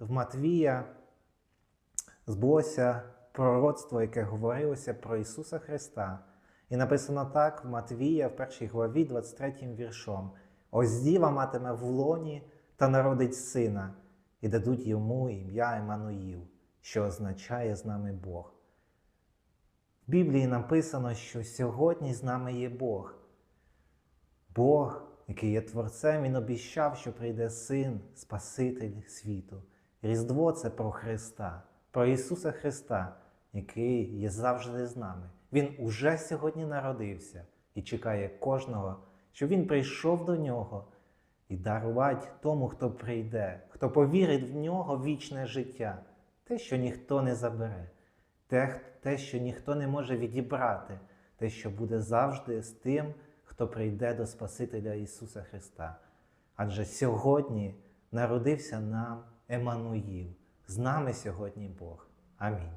в Матвія збулося пророцтво, яке говорилося про Ісуса Христа. І написано так в Матвія, в першій главі, 23 віршом: Ось діва матиме в лоні та народить сина, і дадуть йому ім'я Еммануїл, що означає з нами Бог. В Біблії написано, що сьогодні з нами є Бог. Бог, який є Творцем, Він обіщав, що прийде Син, Спаситель світу. Різдво це про Христа, про Ісуса Христа, який є завжди з нами. Він уже сьогодні народився і чекає кожного, щоб Він прийшов до нього і дарувати тому, хто прийде, хто повірить в нього вічне життя, те, що ніхто не забере, те, те, що ніхто не може відібрати, те, що буде завжди з тим, хто прийде до Спасителя Ісуса Христа. Адже сьогодні народився нам Еммануїл. З нами сьогодні Бог. Амінь.